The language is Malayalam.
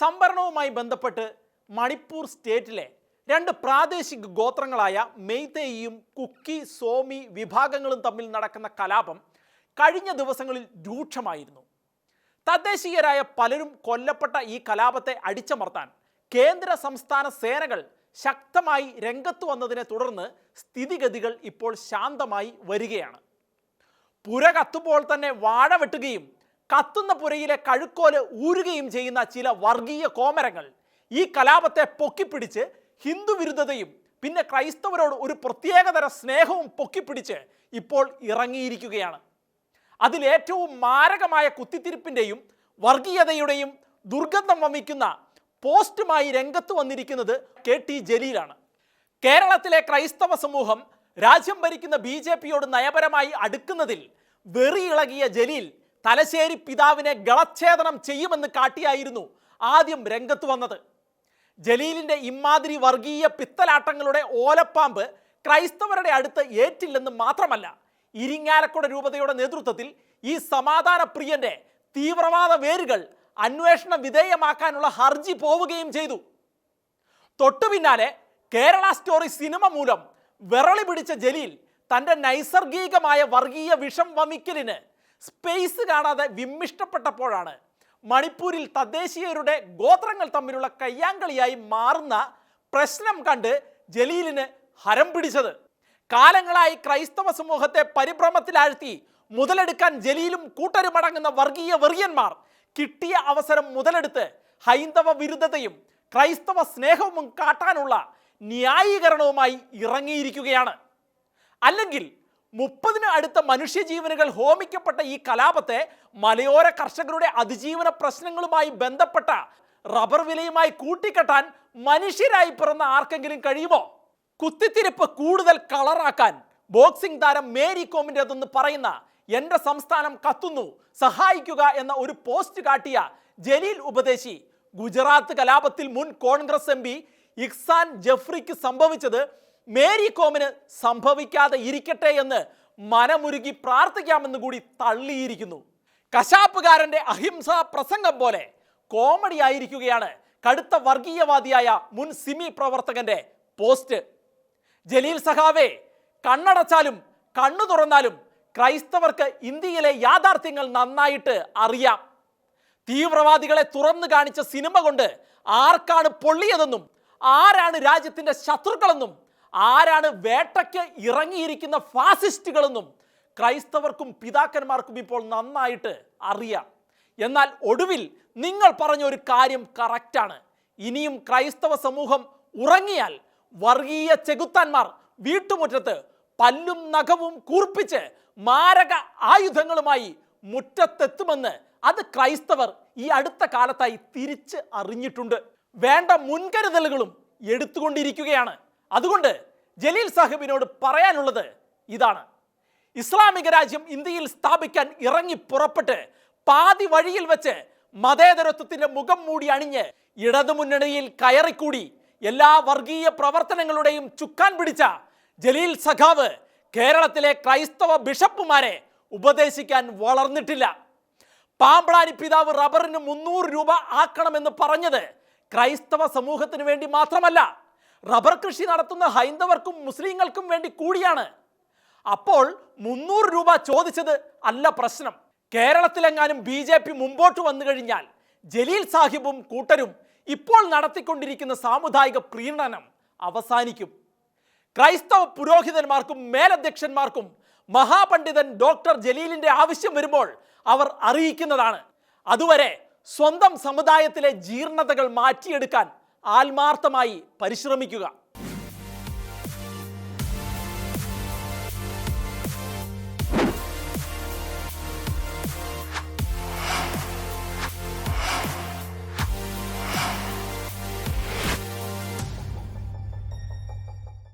സംവരണവുമായി ബന്ധപ്പെട്ട് മണിപ്പൂർ സ്റ്റേറ്റിലെ രണ്ട് പ്രാദേശിക ഗോത്രങ്ങളായ മെയ്തേയിയും കുക്കി സോമി വിഭാഗങ്ങളും തമ്മിൽ നടക്കുന്ന കലാപം കഴിഞ്ഞ ദിവസങ്ങളിൽ രൂക്ഷമായിരുന്നു. തദ്ദേശീയരായ പലരും കൊല്ലപ്പെട്ട ഈ കലാപത്തെ അടിച്ചമർത്താൻ കേന്ദ്ര സംസ്ഥാന സേനകൾ ശക്തമായി രംഗത്ത് വന്നതിനെ തുടർന്ന് സ്ഥിതിഗതികൾ ഇപ്പോൾ ശാന്തമായി വരികയാണ്. പുര കത്തുമ്പോൾ തന്നെ വാഴ വെട്ടുകയും കത്തുന്ന പുരയിലെ കഴുക്കോൽ ഊരുകയും ചെയ്യുന്ന ചില വർഗീയ കോമരങ്ങൾ ഈ കലാപത്തെ പൊക്കിപ്പിടിച്ച് ഹിന്ദു വിരുദ്ധതയും പിന്നെ ക്രൈസ്തവരോട് ഒരു പ്രത്യേകതര സ്നേഹവും പൊക്കിപ്പിടിച്ച് ഇപ്പോൾ ഇറങ്ങിയിരിക്കുകയാണ്. അതിലേറ്റവും മാരകമായ കുത്തിത്തിരിപ്പിന്റെയും വർഗീയതയുടെയും ദുർഗന്ധം വമിക്കുന്ന പോസ്റ്റുമായി രംഗത്ത് വന്നിരിക്കുന്നത് കെ ടി ജലീലാണ്. കേരളത്തിലെ ക്രൈസ്തവ സമൂഹം രാജ്യം ഭരിക്കുന്ന ബി ജെ പിയോട് നയപരമായി അടുക്കുന്നതിൽ വെറിയിളകിയ ജലീൽ തലശ്ശേരി പിതാവിനെ ഗളച്ഛേദനം ചെയ്യുമെന്ന് കാട്ടിയായിരുന്നു ആദ്യം രംഗത്ത് വന്നത്. ജലീലിന്റെ ഇമ്മാതിരി വർഗീയ പിത്തലാട്ടങ്ങളുടെ ഓലപ്പാമ്പ് ക്രൈസ്തവരുടെ അടുത്ത് ഏറ്റില്ലെന്ന് മാത്രമല്ല ഇരിങ്ങാലക്കുട രൂപതയുടെ നേതൃത്വത്തിൽ ഈ സമാധാന പ്രിയന്റെ തീവ്രവാദ വേരുകൾ അന്വേഷണ വിധേയമാക്കാനുള്ള ഹർജി പോവുകയും ചെയ്തു. തൊട്ടു പിന്നാലെ കേരള സ്റ്റോറി സിനിമ മൂലം വിറളി പിടിച്ച ജലീൽ തന്റെ നൈസർഗികമായ വർഗീയ വിഷം വമിക്കലിന് സ്പേസ് കാണാതെ വിമ്മിഷ്ടപ്പെട്ടപ്പോഴാണ് മണിപ്പൂരിൽ തദ്ദേശീയരുടെ ഗോത്രങ്ങൾ തമ്മിലുള്ള കയ്യാങ്കളിയായി മാറുന്ന പ്രശ്നം കണ്ട് ജലീലിന് ഹരം പിടിച്ചത്. കാലങ്ങളായി ക്രൈസ്തവ സമൂഹത്തെ പരിഭ്രമത്തിലാഴ്ത്തി മുതലെടുക്കാൻ ജലീലും കൂട്ടരുമടങ്ങുന്ന വർഗീയ വെറിയന്മാർ കിട്ടിയ അവസരം മുതലെടുത്ത് ഹൈന്ദവ വിരുദ്ധതയും ക്രൈസ്തവ സ്നേഹവും കാട്ടാനുള്ള ന്യായീകരണവുമായി ഇറങ്ങിയിരിക്കുകയാണ്. അല്ലെങ്കിൽ മുപ്പതിന് അടുത്ത മനുഷ്യജീവനുകൾ ഹോമിക്കപ്പെട്ട ഈ കലാപത്തെ മലയോര കർഷകരുടെ അതിജീവന പ്രശ്നങ്ങളുമായി ബന്ധപ്പെട്ട റബ്ബർ വിലയുമായി കൂട്ടിക്കെട്ടാൻ മനുഷ്യരായി പിറന്ന ആർക്കെങ്കിലും കഴിയുമോ? കുത്തിത്തിരിപ്പ് കൂടുതൽ കളറാക്കാൻ ബോക്സിംഗ് താരം മേരി കോമിന്റെതെന്ന് പറയുന്ന എന്റെ സംസ്ഥാനം കത്തുന്നു സഹായിക്കുക എന്ന ഒരു പോസ്റ്റ് കാട്ടിയ ജലീൽ ഉപദേശി ഗുജറാത്ത് കലാപത്തിൽ മുൻ കോൺഗ്രസ് എം പി ഇഖ്സാൻ ജഫ്രിക്ക് സംഭവിച്ചത് മേരി കോമിന് സംഭവിക്കാതെ ഇരിക്കട്ടെ എന്ന് മനമുരുകി പ്രാർത്ഥിക്കാമെന്ന് കൂടി തള്ളിയിരിക്കുന്നു. കശാപ്പുകാരന്റെ അഹിംസാ പ്രസംഗം പോലെ കോമഡി ആയിരിക്കുകയാണ് കടുത്ത വർഗീയവാദിയായ മുൻ സിമി പ്രവർത്തകന്റെ പോസ്റ്റ്. ജലീൽ സഹാവേ കണ്ണടച്ചാലും കണ്ണു തുറന്നാലും ക്രൈസ്തവർക്ക് ഇന്ത്യയിലെ യാഥാർത്ഥ്യങ്ങൾ നന്നായിട്ട് അറിയാം. തീവ്രവാദികളെ തുറന്നു കാണിച്ച സിനിമ കൊണ്ട് ആർക്കാണ് പൊള്ളിയതെന്നും ആരാണ് രാജ്യത്തിന്റെ ശത്രുക്കളെന്നും ആരാണ് വേട്ടയ്ക്ക് ഇറങ്ങിയിരിക്കുന്ന ഫാസിസ്റ്റുകളെന്നും ക്രൈസ്തവർക്കും പിതാക്കന്മാർക്കും ഇപ്പോൾ നന്നായിട്ട് അറിയാം. എന്നാൽ ഒടുവിൽ നിങ്ങൾ പറഞ്ഞ ഒരു കാര്യം കറക്റ്റാണ്. ഇനിയും ക്രൈസ്തവ സമൂഹം ഉറങ്ങിയാൽ വർഗീയ ചെകുത്താന്മാർ വീട്ടുമുറ്റത്ത് പല്ലും നഖവും കൂർപ്പിച്ച് മാരക ആയുധങ്ങളുമായി മുറ്റത്തെത്തുമെന്ന് അത് ക്രൈസ്തവർ ഈ അടുത്ത കാലത്തായി തിരിച്ച് അറിഞ്ഞിട്ടുണ്ട്. വേണ്ട മുൻകരുതലുകളും എടുത്തുകൊണ്ടിരിക്കുകയാണ്. അതുകൊണ്ട് ജലീൽ സാഹിബിനോട് പറയാനുള്ളത് ഇതാണ്. ഇസ്ലാമിക രാജ്യം ഇന്ത്യയിൽ സ്ഥാപിക്കാൻ ഇറങ്ങി പുറപ്പെട്ട് പാതി വഴിയിൽ വെച്ച് മതേതരത്വത്തിന്റെ മുഖം മൂടി അണിഞ്ഞ് ഇടതുമുന്നണിയിൽ കയറിക്കൂടി എല്ലാ വർഗീയ പ്രവർത്തനങ്ങളുടെയും ചുക്കാൻ പിടിച്ച ജലീൽ സഖാവ് കേരളത്തിലെ ക്രൈസ്തവ ബിഷപ്പുമാരെ ഉപദേശിക്കാൻ വളർന്നിട്ടില്ല. പാമ്പ്ളാനി പിതാവ് റബ്ബറിന് മുന്നൂറ് രൂപ ആക്കണമെന്ന് പറഞ്ഞത് ക്രൈസ്തവ സമൂഹത്തിന് വേണ്ടി മാത്രമല്ല റബ്ബർ കൃഷി നടത്തുന്ന ഹൈന്ദവർക്കും മുസ്ലിങ്ങൾക്കും വേണ്ടി കൂടിയാണ്. അപ്പോൾ മുന്നൂറ് രൂപ ചോദിച്ചത് അല്ല പ്രശ്നം. കേരളത്തിലെങ്ങാനും ബി ജെ പി മുമ്പോട്ട് വന്നു കഴിഞ്ഞാൽ ജലീൽ സാഹിബും കൂട്ടരും ഇപ്പോൾ നടത്തിക്കൊണ്ടിരിക്കുന്ന സാമുദായിക പ്രീണനം അവസാനിക്കും. ക്രൈസ്തവ പുരോഹിതന്മാർക്കും മേലധ്യക്ഷന്മാർക്കും മഹാപണ്ഡിതൻ ഡോക്ടർ ജലീലിന്റെ ആവശ്യം വരുമ്പോൾ അവർ അറിയിക്കുന്നതാണ്. അതുവരെ സ്വന്തം സമുദായത്തിലെ ജീർണതകൾ മാറ്റിയെടുക്കാൻ ആത്മാർത്ഥമായി പരിശ്രമിക്കുക.